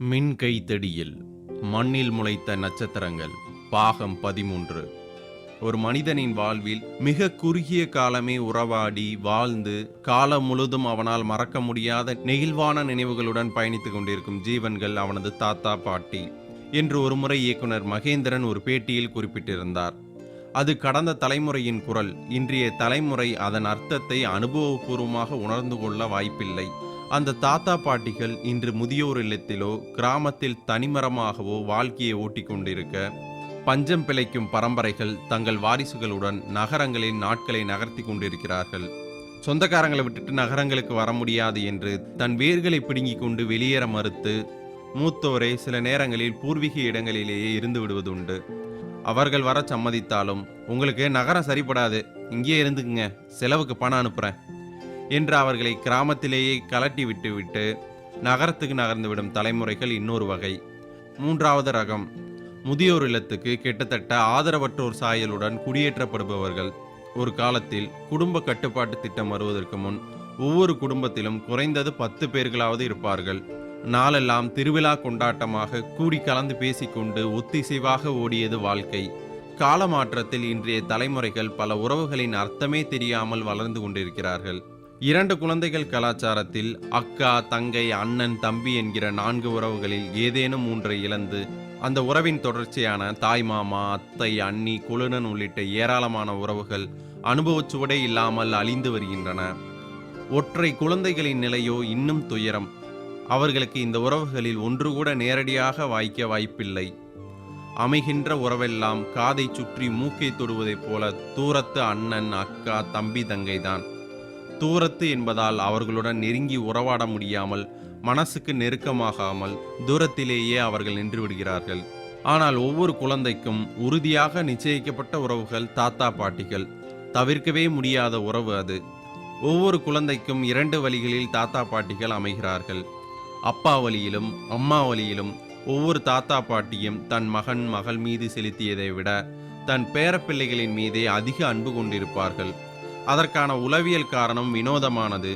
மின் கைத்தடியில் மண்ணில் முளைத்த நட்சத்திரங்கள் பாகம் பதிமூன்று. ஒரு மனிதனின் வாழ்வில் மிக குறுகிய காலமே உறவாடி வாழ்ந்து காலம் முழுதும் அவனால் மறக்க முடியாத நெகிழ்வான நினைவுகளுடன் பயணித்துக் கொண்டிருக்கும் ஜீவன்கள் அவனது தாத்தா பாட்டி என்று ஒருமுறை இயக்குனர் மகேந்திரன் ஒரு பேட்டியில் குறிப்பிட்டிருந்தார். அது கடந்த தலைமுறையின் குரல். இன்றைய தலைமுறை அதன் அர்த்தத்தை அனுபவபூர்வமாக உணர்ந்து கொள்ள வாய்ப்பில்லை. அந்த தாத்தா பாட்டிகள் இன்று முதியோர் இல்லத்திலோ கிராமத்தில் தனிமரமாகவோ வாழ்க்கையை ஓட்டி கொண்டிருக்க பஞ்சம் பிழைக்கும் பரம்பரைகள் தங்கள் வாரிசுகளுடன் நகரங்களில் நாட்களை நகர்த்தி கொண்டிருக்கிறார்கள். சொந்தக்காரங்களை விட்டுட்டு நகரங்களுக்கு வர முடியாது என்று தன் வேர்களை பிடுங்கி கொண்டு வெளியேற மறுத்து மூத்தோரே சில நேரங்களில் பூர்வீக இடங்களிலேயே இருந்து விடுவதுண்டு. அவர்கள் வர சம்மதித்தாலும் உங்களுக்கு நகரம் சரிப்படாது. இங்கேயே இருந்துக்குங்க. செலவுக்கு பணம் அனுப்புறேன். என்று அவர்களை கிராமத்திலேயே கலட்டி விட்டுவிட்டு நகரத்துக்கு நகர்ந்துவிடும் தலைமுறைகள் இன்னொரு வகை. மூன்றாவது ரகம். முதியோர் இல்லத்துக்கு கிட்டத்தட்ட ஆதரவற்றோர் சாயலுடன் குடியேற்றப்படுபவர்கள். ஒரு காலத்தில் குடும்ப கட்டுப்பாட்டு திட்டம் வருவதற்கு முன் ஒவ்வொரு குடும்பத்திலும் குறைந்தது பத்து பேர்களாவது இருப்பார்கள். நாளெல்லாம் திருவிழா கொண்டாட்டமாக கூடி கலந்து பேசிக்கொண்டு ஒத்திசைவாக ஓடியது வாழ்க்கை. காலமாற்றத்தில் இன்றைய தலைமுறைகள் பல உறவுகளின் அர்த்தமே தெரியாமல் வளர்ந்து கொண்டிருக்கிறார்கள். இரண்டு குழந்தைகள் கலாச்சாரத்தில் அக்கா தங்கை அண்ணன் தம்பி என்கிற நான்கு உறவுகளில் ஏதேனும் மூன்றை இழந்து அந்த உறவின் தொடர்ச்சியான தாய் மாமா அத்தை அண்ணி குழுனன் உள்ளிட்ட ஏராளமான உறவுகள் அனுபவச்சுவடே இல்லாமல் அழிந்து வருகின்றன. ஒற்றை குழந்தைகளின் நிலையோ இன்னும் துயரம். அவர்களுக்கு இந்த உறவுகளில் ஒன்று கூட நேரடியாக வாய்க்க வாய்ப்பில்லை. அமைகின்ற உறவெல்லாம் காதை சுற்றி மூக்கை தொடுவதைப் போல தூரத்து அண்ணன் அக்கா தம்பி தங்கைதான். தூரத்து என்பதால் அவர்களுடன் நெருங்கி உறவாட முடியாமல் மனசுக்கு நெருக்கமாகாமல் தூரத்திலேயே அவர்கள் நின்று விடுகிறார்கள். ஆனால் ஒவ்வொரு குழந்தைக்கும் உறுதியாக நிச்சயிக்கப்பட்ட உறவுகள் தாத்தா பாட்டிகள். தவிர்க்கவே முடியாத உறவு அது. ஒவ்வொரு குழந்தைக்கும் இரண்டு வழிகளில் தாத்தா பாட்டிகள் அமைகிறார்கள். அப்பா வழியிலும் அம்மா வழியிலும் ஒவ்வொரு தாத்தா பாட்டியும் தன் மகன் மகள் மீது செலுத்தியதை விட தன் பேரப்பிள்ளைகளின் மீதே அதிக அன்பு கொண்டிருப்பார்கள். அதற்கான உளவியல் காரணம் வினோதமானது.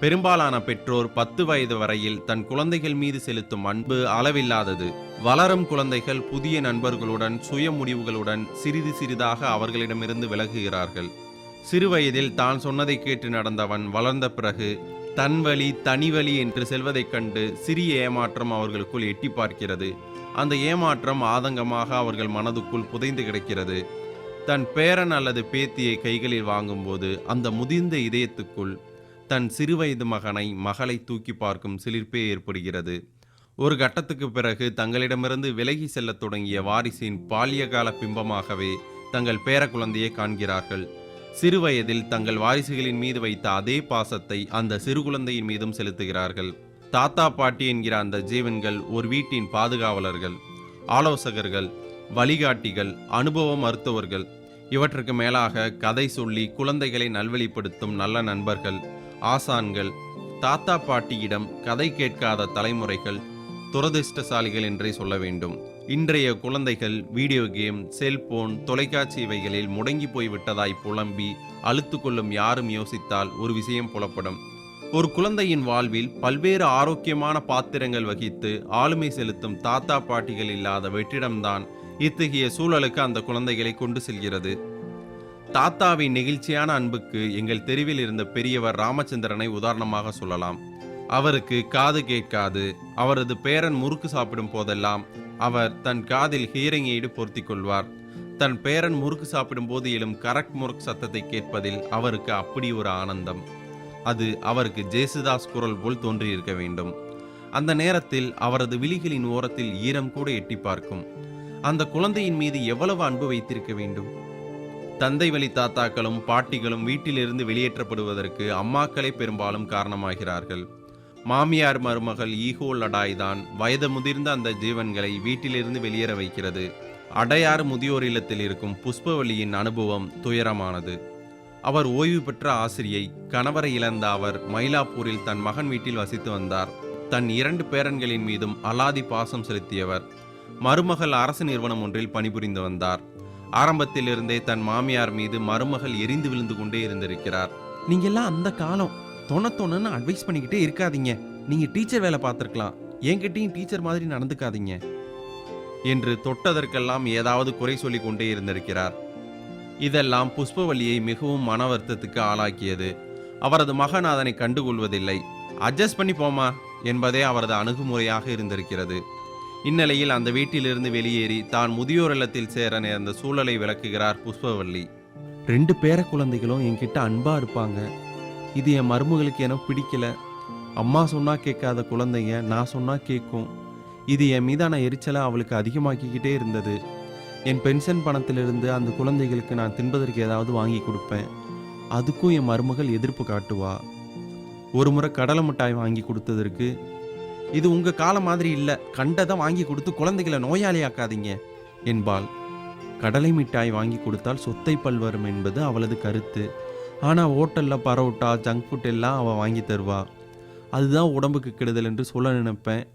பெரும்பாலான பெற்றோர் பத்து வயது வரையில் தன் குழந்தைகள் மீது செலுத்தும் அன்பு அளவில்லாதது. வளரும் குழந்தைகள் புதிய நண்பர்களுடன் சுய முடிவுகளுடன் சிறிது சிறிதாக அவர்களிடமிருந்து விலகுகிறார்கள். சிறுவயதில் தான் சொன்னதை கேட்டு நடந்தவன் வளர்ந்த பிறகு தன் வழி தனி வழி என்று செல்வதைக் கண்டு சிறிய ஏமாற்றம் அவர்களுக்குள் எட்டி பார்க்கிறது. அந்த ஏமாற்றம் ஆதங்கமாக அவர்கள் மனதுக்குள் புதைந்து கிடக்கிறது. தன் பேரன் அல்லது பேத்தியை கைகளில் வாங்கும்போது அந்த முதிர்ந்த இதயத்துக்குள் தன் சிறுவயது மகனை மகளை தூக்கி பார்க்கும் சிலிர்ப்பே ஏற்படுகிறது. ஒரு கட்டத்துக்கு பிறகு தங்களிடமிருந்து விலகி செல்லத் தொடங்கிய வாரிசின் பால்யகால பிம்பமாகவே தங்கள் பேர குழந்தையை காண்கிறார்கள். சிறுவயதில் தங்கள் வாரிசுகளின் மீது வைத்த அதே பாசத்தை அந்த சிறு குழந்தையின் மீதும் செலுத்துகிறார்கள். தாத்தா பாட்டி என்கிற அந்த ஜீவன்கள் ஒரு வீட்டின் பாதுகாவலர்கள் ஆலோசகர்கள் வழிகாட்டிகள் அனுபவ மருத்துவர்கள் இவற்றுக்கு மேலாக கதை சொல்லி குழந்தைகளை நல்வழிப்படுத்தும் நல்ல நண்பர்கள் ஆசான்கள் தாத்தா பாட்டியிடம் கதை கேட்காத தலைமுறைகள் துரதிர்ஷ்டசாலிகள் என்றே சொல்ல வேண்டும். இன்றைய குழந்தைகள் வீடியோ கேம் செல்போன் தொலைக்காட்சி இவைகளில் முடங்கி போய் விட்டதாய் புலம்பி அழுத்து கொள்ளும் யாரும் யோசித்தால் ஒரு விஷயம் புலப்படும். ஒரு குழந்தையின் வாழ்வில் பல்வேறு ஆரோக்கியமான பாத்திரங்கள் வகித்து ஆளுமை செலுத்தும் தாத்தா பாட்டிகள் இல்லாத வெற்றிடம்தான் இத்தகைய சூழலுக்கு அந்த குழந்தைகளை கொண்டு செல்கிறது. தாத்தாவின் நெகிழ்ச்சியான அன்புக்கு எங்கள் தெருவில் இருந்த பெரியவர் ராமச்சந்திரனை உதாரணமாக சொல்லலாம். அவருக்கு காது கேட்காது அவரது பேரன் முறுக்கு சாப்பிடும் போதெல்லாம் அவர் தன் காதில் ஹியரிங் எய்டு கொள்வார். தன் பேரன் முறுக்கு சாப்பிடும் போது எழும் கரக் முறுக் சத்தத்தை கேட்பதில் அவருக்கு அப்படி ஒரு ஆனந்தம். அது அவருக்கு ஜேசுதாஸ் குரல் போல் தோன்றியிருக்க வேண்டும். அந்த நேரத்தில் அவரது விழிகளின் ஓரத்தில் ஈரம் கூட எட்டி பார்க்கும். அந்த குழந்தையின் மீது எவ்வளவு அன்பு வைத்திருக்க வேண்டும்? தந்தை வழி தாத்தாக்களும் பாட்டிகளும் வீட்டிலிருந்து வெளியேற்றப்படுவதற்கு அம்மாக்களே பெரும்பாலும் காரணமாகிறார்கள். மாமியார் மருமகள் ஈகோ லடாய் தான் வயது முதிர்ந்த அந்த ஜீவன்களை வீட்டிலிருந்து வெளியேற வைக்கிறது. அடையாறு முதியோர் இல்லத்தில் இருக்கும் புஷ்பவல்லியின் அனுபவம் துயரமானது. அவர் ஓய்வு பெற்ற ஆசிரியை கணவரை இழந்த அவர் மயிலாப்பூரில் தன் மகன் வீட்டில் வசித்து வந்தார். தன் இரண்டு பேரன்களின் மீதும் அலாதி பாசம் செலுத்தியவர். மருமகள் அரசு நிறுவனம் ஒன்றில் பணிபுரிந்து வந்தார். ஆரம்பத்திலிருந்தே தன் மாமியார் மீது மருமகள் எரிந்து விழுந்து கொண்டே இருந்திருக்கிறார். நீங்க எல்லாம் அந்த காலம் தொண தொணன்னு அட்வைஸ் பண்ணிக்கிட்டே இருக்காதீங்க. நீங்க டீச்சர் வேலை பார்த்துருக்கலாம். என்கிட்டயும் டீச்சர் மாதிரி நடந்துக்காதீங்க. என்று தொட்டதற்கெல்லாம் ஏதாவது குறை சொல்லிக் கொண்டே இருந்திருக்கிறார். இதெல்லாம் புஷ்பவல்லியை மிகவும் மன வருத்தத்துக்கு ஆளாக்கியது. அவரது மகன் அதனை கண்டுகொள்வதில்லை. அட்ஜஸ்ட் பண்ணி போமா என்பதே அவரது அணுகுமுறையாக இருந்திருக்கிறது. இந்நிலையில் அந்த வீட்டிலிருந்து வெளியேறி தான் முதியோர் இல்லத்தில் சேர நேர்ந்த சூழலை விளக்குகிறார் புஷ்பவல்லி. ரெண்டு பேர குழந்தைகளும் என்கிட்ட அன்பா இருப்பாங்க. இது என் மருமகளுக்கு என பிடிக்கல. அம்மா சொன்னா கேட்காத குழந்தைங்க நான் சொன்னா கேட்கும். இது என் மீதான எரிச்சலை அவளுக்கு அதிகமாக்கிக்கிட்டே இருந்தது. என் பென்ஷன் பணத்திலிருந்து அந்த குழந்தைகளுக்கு நான் தின்பதற்கு ஏதாவது வாங்கி கொடுப்பேன். அதுக்கும் என் மருமகள் எதிர்ப்பு காட்டுவா. ஒரு முறை கடலை மிட்டாய் வாங்கி கொடுத்ததற்கு இது உங்க காலம் மாதிரி இல்ல. கண்டதை வாங்கி கொடுத்து குழந்தைகளை நோயாளியாக்காதீங்க. என்பாள். கடலை மிட்டாய் வாங்கி கொடுத்தால் சொத்தை பல் வரும் என்பது அவளது கருத்து. ஆனா ஹோட்டல்ல பரோட்டா ஜங்க் ஃபுட் எல்லாம் அவ வாங்கி தருவா. அதுதான் உடம்புக்கு கெடுதல் என்று சொல்ல நினைப்பேன்.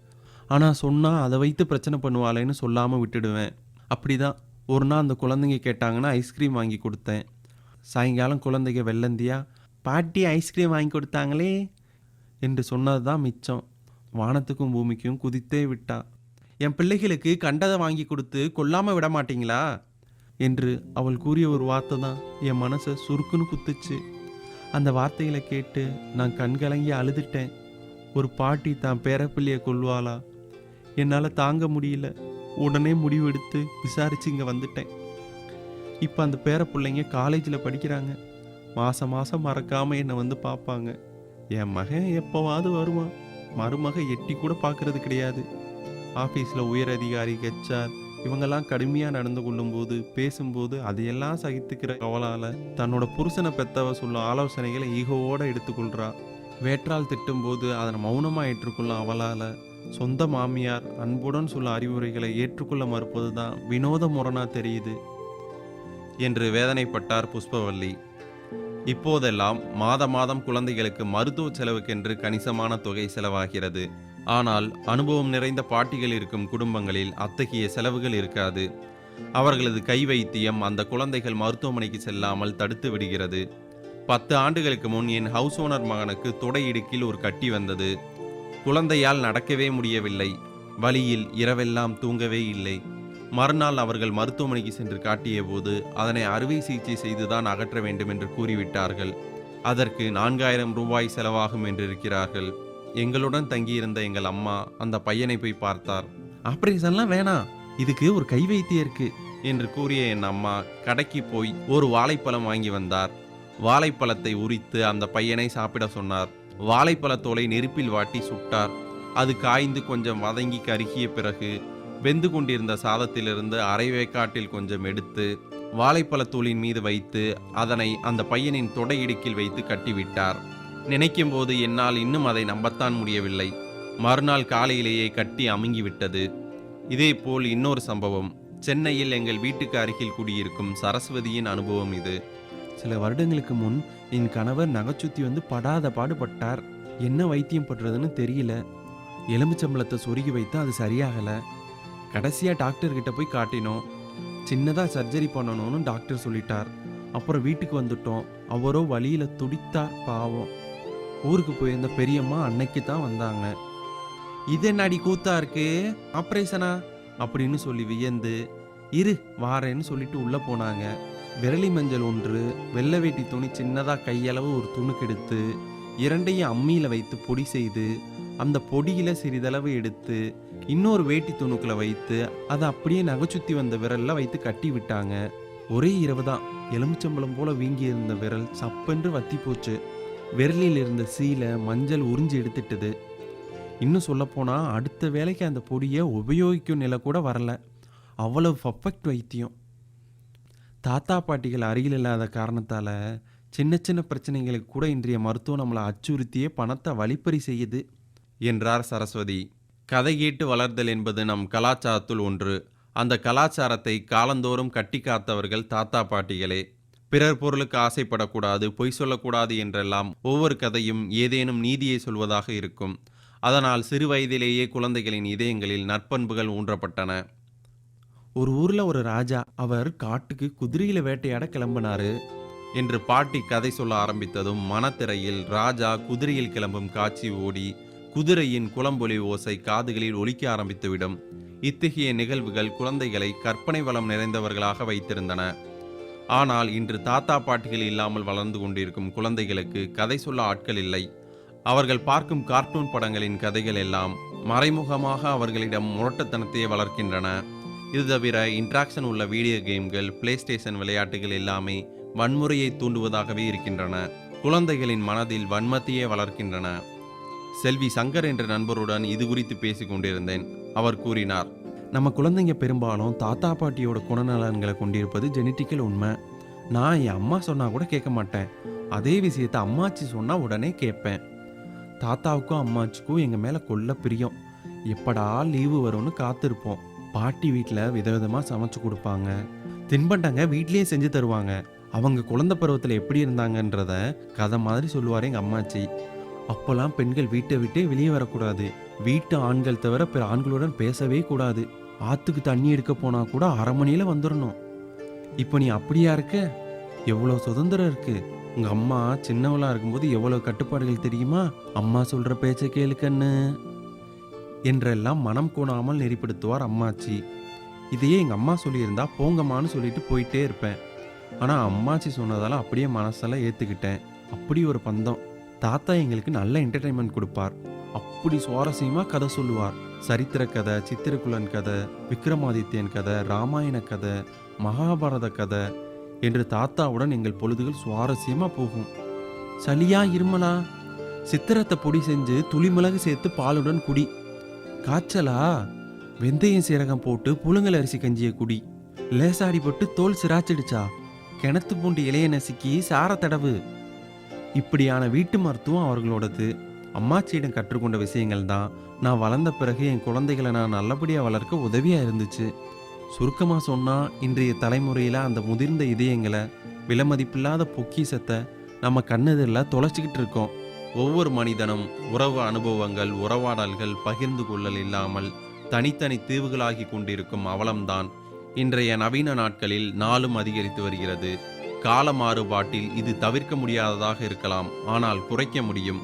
ஆனா சொன்னா அதை வைத்து பிரச்சனை பண்ணுவாளேன்னு சொல்லாம விட்டுடுவேன். அப்படிதான். ஒரு நாள் அந்த குழந்தைங்க கேட்டாங்கன்னா ஐஸ்கிரீம் வாங்கி கொடுத்தேன். சாயங்காலம் குழந்தைங்க வெள்ளந்தியா பாட்டி ஐஸ்கிரீம் வாங்கி கொடுத்தாங்களே என்று சொன்னது தான் மிச்சம். வானத்துக்கும் பூமிக்கும் குதித்தே விட்டா. என் பிள்ளைகளுக்கு கண்டதை வாங்கி கொடுத்து கொல்லாமல் விட மாட்டீங்களா? என்று அவள் கூறிய ஒரு வார்த்தை தான் என் மனசை சுருக்குன்னு குத்துச்சு. அந்த வார்த்தைகளை கேட்டு நான் கண்கலங்கி அழுதுட்டேன். ஒரு பாட்டி தான் பேரப்பிள்ளையை கொல்வாளா என்னால் தாங்க முடியல. உடனே முடிவெடுத்து விசாரிச்சு இங்கே வந்துட்டேன். இப்போ அந்த பேர பிள்ளைங்க காலேஜில் படிக்கிறாங்க. மாதம் மாதம் மறக்காமல் என்னை வந்து பார்ப்பாங்க. என் மகன் எப்போவாவது வருவான். மருமக எட்டி கூட பார்க்கறது கிடையாது. ஆஃபீஸில் உயர் அதிகாரி ஹெச்ஆர் இவங்கெல்லாம் கடுமையாக நடந்து கொள்ளும்போது பேசும்போது அதையெல்லாம் சகித்துக்கிற அவளால் தன்னோட புருஷனை பெத்தவ சொல்லும் ஆலோசனைகளை ஈகோவோடு எடுத்துக்கொள்கிறா வேற்றால் திட்டும்போது அதனை மௌனமாக ஏற்றுக்கொள்ளும் அவளால் சொந்த மாமியார் அன்புடன் சொல்ல அறிவுரைகளை ஏற்றுக்கொள்ள மறுப்பது தான் வினோத முரணாக தெரியுது. என்று வேதனைப்பட்டார் புஷ்பவல்லி. இப்போதெல்லாம் மாத மாதம் குழந்தைகளுக்கு மருத்துவ செலவுக்கென்று கணிசமான தொகை செலவாகிறது. ஆனால் அனுபவம் நிறைந்த பாட்டிகள் இருக்கும் குடும்பங்களில் அத்தகைய செலவுகள் இருக்காது. அவர்களது கை வைத்தியம் அந்த குழந்தைகள் மருத்துவமனைக்கு செல்லாமல் தடுத்து விடுகிறது. பத்து ஆண்டுகளுக்கு முன் என் ஹவுஸ் ஓனர் மகனுக்கு தொடை இடுக்கில் ஒரு கட்டி வந்தது. குழந்தையால் நடக்கவே முடியவில்லை. வழியில் இரவெல்லாம் தூங்கவே இல்லை. மறுநாள் அவர்கள் மருத்துவமனைக்கு சென்று காட்டிய போது அதனை அறுவை சிகிச்சை செய்துதான் அகற்ற வேண்டும் என்று கூறிவிட்டார்கள். அதற்கு நான்காயிரம் ரூபாய் செலவாகும் என்றிருக்கிறார்கள். எங்களுடன் தங்கியிருந்த எங்கள் அம்மா அந்த பையனை போய் பார்த்தார். ஆப்ரேஷன்லாம் வேணாம் இதுக்கு ஒரு கை வைத்தியம் இருக்கு என்று கூறிய என் அம்மா கடைக்கு போய் ஒரு வாழைப்பழம் வாங்கி வந்தார். வாழைப்பழத்தை உரித்து அந்த பையனை சாப்பிட சொன்னார். வாழைப்பழத்தோலை நெருப்பில் வாட்டி சுட்டார். அது காய்ந்து கொஞ்சம் வதங்கி கருகிய பிறகு வெந்து கொண்டிருந்த சாதத்திலிருந்து அரை வேக்காட்டில் கொஞ்சம் எடுத்து வாழைப்பழத்தூளின் மீது வைத்து அதனை அந்த பையனின் தொடை இடுக்கில் வைத்து கட்டிவிட்டார். நினைக்கும் போது என்னால் இன்னும் அதை நம்பத்தான் முடியவில்லை. மறுநாள் காலையிலேயே கட்டி அமுங்கிவிட்டது. இதேபோல் இன்னொரு சம்பவம். சென்னையில் எங்கள் வீட்டுக்கு அருகில் குடியிருக்கும் சரஸ்வதியின் அனுபவம் இது. சில வருடங்களுக்கு முன் என் கணவர் நகைச்சுத்தி வந்து படாத பாடுபட்டார். என்ன வைத்தியம் பண்றதுன்னு தெரியல. எலுமிச்சம்பளத்தை சொருகி வைத்து அது சரியாகலை. கடைசியாக டாக்டர்கிட்ட போய் காட்டினோம். சின்னதாக சர்ஜரி பண்ணணும்னு டாக்டர் சொல்லிட்டார். அப்புறம் வீட்டுக்கு வந்துட்டோம். அவரோ வழியில் துடித்தார் பாவம். ஊருக்கு போயிருந்த பெரியம்மா அன்னைக்கு தான் வந்தாங்க. இது என்னடி கூத்தா இருக்கு? ஆப்ரேஷனா அப்படின்னு சொல்லி வியந்து இரு வாரேன்னு சொல்லிட்டு உள்ளே போனாங்க. விரலி மஞ்சள் ஒன்று வெள்ளை வேட்டி துணி சின்னதாக கையளவு ஒரு துணுக்கெடுத்து இரண்டையும் அம்மியில் வைத்து பொடி செய்து அந்த பொடியில் சிறிதளவு எடுத்து இன்னொரு வேட்டி துணுக்கில் வைத்து அதை அப்படியே நகைச்சுத்தி வந்த விரல்ல வைத்து கட்டி விட்டாங்க. ஒரே இரவு தான். எலுமிச்சம்பழம் போல வீங்கி இருந்த விரல் சப்பென்று வத்தி போச்சு. விரலில் இருந்த சீலை மஞ்சள் உறிஞ்சி எடுத்துட்டது. இன்னும் சொல்லப்போனா அடுத்த வேலைக்கு அந்த பொடியை உபயோகிக்கும் நிலை கூட வரல. அவ்வளவு பர்ஃபெக்ட் வைத்தியம். தாத்தா பாட்டிகள் அருகில் இல்லாத காரணத்தால் சின்ன சின்ன பிரச்சனைகளுக்கு கூட இன்றைய மருத்துவம் நம்மளை அச்சுறுத்தியே பணத்தை வழிப்பறி செய்யுது என்றார் சரஸ்வதி. கதை கேட்டு வளர்தல் என்பது நம் கலாச்சாரத்துள் ஒன்று. அந்த கலாச்சாரத்தை காலந்தோறும் கட்டி காத்தவர்கள் தாத்தா பாட்டிகளே பிறர் பொருளுக்கு ஆசைப்படக்கூடாது பொய் சொல்லக்கூடாது என்றெல்லாம் ஒவ்வொரு கதையும் ஏதேனும் நீதியை சொல்வதாக இருக்கும். அதனால் சிறு வயதிலேயே குழந்தைகளின் இதயங்களில் நற்பண்புகள் ஊன்றப்பட்டன. ஒரு ஊர்ல ஒரு ராஜா அவர் காட்டுக்கு குதிரையில வேட்டையாட கிளம்பினாரு என்று பாட்டி கதை சொல்ல ஆரம்பித்ததும் மனத்திரையில் ராஜா குதிரையில் கிளம்பும் காட்சி ஓடி குதிரையின் குளம்பொலி ஓசை காதுகளில் ஒலிக்க ஆரம்பித்துவிடும். இத்தகைய நிகழ்வுகள் குழந்தைகளை கற்பனை வளம் நிறைந்தவர்களாக வைத்திருந்தன. ஆனால் இன்று தாத்தா பாட்டிகள் இல்லாமல் வளர்ந்து கொண்டிருக்கும் குழந்தைகளுக்கு கதை சொல்ல ஆட்கள் இல்லை. அவர்கள் பார்க்கும் கார்ட்டூன் படங்களின் கதைகள் எல்லாம் மறைமுகமாக அவர்களிடம் முரட்டத்தனத்தையே வளர்க்கின்றன. இது தவிர இன்ட்ராக்ஷன் உள்ள வீடியோ கேம்கள் பிளே ஸ்டேஷன் விளையாட்டுகள் எல்லாமே வன்முறையை தூண்டுவதாகவே இருக்கின்றன. குழந்தைகளின் மனதில் வன்மத்தையே வளர்க்கின்றன. செல்வி சங்கர் என்ற நண்பருடன் இது குறித்து பேசிக் கொண்டிருந்தேன் அவர் கூறினார் நம்ம குழந்தைங்க பெரும்பாலும் தாத்தா பாட்டியோட குணநலன்களை கொண்டிருப்பது ஜெனட்டிக்கல் உண்மை. நான் என் அம்மா சொன்னா கூட கேட்க மாட்டேன். அதே விஷயத்த அம்மாச்சி சொன்னா உடனே கேட்பேன். தாத்தாவுக்கும் அம்மாச்சிக்கும் எங்க மேல கொல்ல பிரியம். எப்படா லீவு வரும்னு காத்திருப்போம். பாட்டி வீட்டில் விதவிதமாக சமைச்சு கொடுப்பாங்க. தின்பண்டங்க வீட்லயே செஞ்சு தருவாங்க. அவங்க குழந்தை பருவத்தில் எப்படி இருந்தாங்கன்றத கதை மாதிரி சொல்லுவார் எங்கள் அம்மாச்சி. அப்போல்லாம் பெண்கள் வீட்டை விட்டே வெளியே வரக்கூடாது. வீட்டு ஆண்கள் தவிர பிற ஆண்களுடன் பேசவே கூடாது. ஆத்துக்கு தண்ணி எடுக்க போனா கூட அரை மணியில வந்துடணும் இப்போ நீ அப்படியா இருக்க? எவ்வளோ சுதந்திரம் இருக்கு? உங்க அம்மா சின்னவளா இருக்கும்போது எவ்வளோ கட்டுப்பாடுகள் தெரியுமா? அம்மா சொல்ற பேச்சை கேளுக்கண்ணு என்றெல்லாம் மனம் கோணாமல் நெறிப்படுத்துவார் அம்மாச்சி. இதையே எங்க அம்மா சொல்லியிருந்தா போங்கம்மான்னு சொல்லிட்டு போயிட்டே இருப்பேன். ஆனா அம்மாச்சி சொன்னதால அப்படியே மனசெல்லாம் ஏத்துக்கிட்டேன். அப்படி ஒரு பந்தம். தாத்தா எங்களுக்கு நல்ல என்டர்டைன்மெண்ட் கொடுப்பார். அப்படி சுவாரஸ்யமாக கதை சொல்லுவார். சரித்திர கதை சித்திரகுலன் கதை விக்ரமாதித்யன் கதை ராமாயண கதை மகாபாரத கதை என்று தாத்தாவுடன் எங்கள் பொழுதுகள் சுவாரஸ்யமாக போகும். சளியா இருமலா? சித்திரத்தை பொடி செஞ்சு துளிமிளகு சேர்த்து பாலுடன் குடி. காய்ச்சலா? வெந்தயம் சீரகம் போட்டு புழுங்கல் அரிசி கஞ்சியை குடி. லேசாடிப்பட்டு தோல் சிராச்சிடுச்சா? கிணத்து பூண்டு இலைய நசுக்கி சார தடவு. இப்படியான வீட்டு மருத்துவம் அவர்களோடது. அம்மாச்சியிடம் கற்றுக்கொண்ட விஷயங்கள் தான். நான் வளர்ந்த பிறகு என் குழந்தைகளை நான் நல்லபடியாக வளர்க்க உதவியாக இருந்துச்சு. சுருக்கமாக சொன்னால் இன்றைய தலைமுறையில் அந்த முதிர்ந்த இதயங்களை விலமதிப்பில்லாத பொக்கிசத்தை நம்ம கண்ணெதிரில் தொலைச்சிக்கிட்டு இருக்கோம். ஒவ்வொரு மனிதனும் உறவு அனுபவங்கள் உறவாடல்கள் பகிர்ந்து கொள்ளல் இல்லாமல் தனித்தனி தீவுகளாகி கொண்டிருக்கும் அவலம்தான் இன்றைய நவீன நாட்களில் நாளும் அதிகரித்து வருகிறது. கால மாறுபாட்டில் இது தவிர்க்க முடியாததாக இருக்கலாம் ஆனால் குறைக்க முடியும்.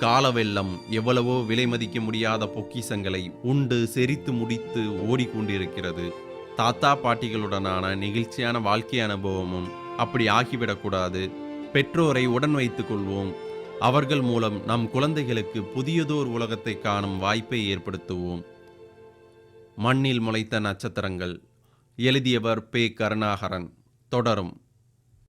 கால வெள்ளம் எவ்வளவோ விலை மதிக்க முடியாத பொக்கிசங்களை உண்டு செரித்து முடித்து ஓடிக்கொண்டிருக்கிறது. தாத்தா பாட்டிகளுடனான நெகிழ்ச்சியான வாழ்க்கை அனுபவமும் அப்படி ஆகிவிடக்கூடாது. பெற்றோரை உடன் வைத்துக் கொள்வோம். அவர்கள் மூலம் நம் குழந்தைகளுக்கு புதியதோர் உலகத்தை காணும் வாய்ப்பை ஏற்படுத்துவோம். மண்ணில் முளைத்த நட்சத்திரங்கள். எழுதியவர் பே கருணாகரன். தொடரும்.